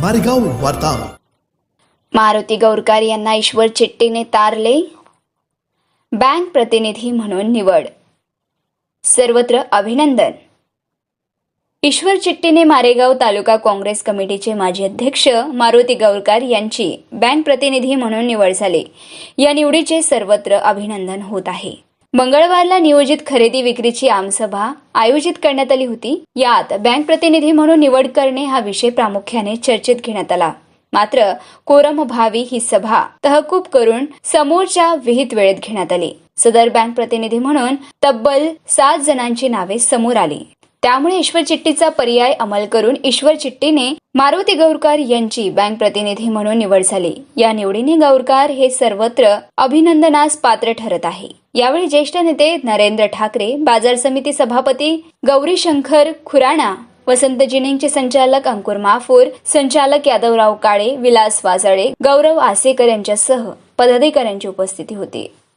मारेगाव वार्ता. मारुती गौरकार यांना ईश्वर चिट्टीने तारले. बँक प्रतिनिधी म्हणून निवड. सर्वत्र अभिनंदन. ईश्वर चिट्टीने मारेगाव तालुका काँग्रेस कमिटीचे माजी अध्यक्ष मारुती गौरकार यांची बँक प्रतिनिधी म्हणून निवड झाली. या निवडीचे सर्वत्र अभिनंदन होत आहे. मंगळवारला नियोजित खरेदी विक्रीची आमसभा आयोजित करण्यात आली होती. यात बँक प्रतिनिधी म्हणून निवड करणे हा विषय प्रामुख्याने चर्चेत घेण्यात आला. मात्र कोरम भावी ही सभा तहकूब करून समोरच्या विहित वेळेत घेण्यात आली. सदर बँक प्रतिनिधी म्हणून तब्बल सात जणांची नावे समोर आली. त्यामुळे ईश्वर चिट्टीचा पर्याय अंमल करून ईश्वर चिट्टीने मारुती गौरकार यांची बँक प्रतिनिधी म्हणून निवड झाली. या निवडीने गौरकार हे सर्वत्र अभिनंदनास पात्र ठरत आहे. यावेळी ज्येष्ठ नेते नरेंद्र ठाकरे बाजार समिती सभापती गौरी शंकर खुराणा वसंत जिनिंगचे संचालक अंकुर माफूर संचालक यादवराव काळे विलास वाजळे गौरव आसेकर यांच्यासह पदाधिकाऱ्यांची उपस्थिती होती.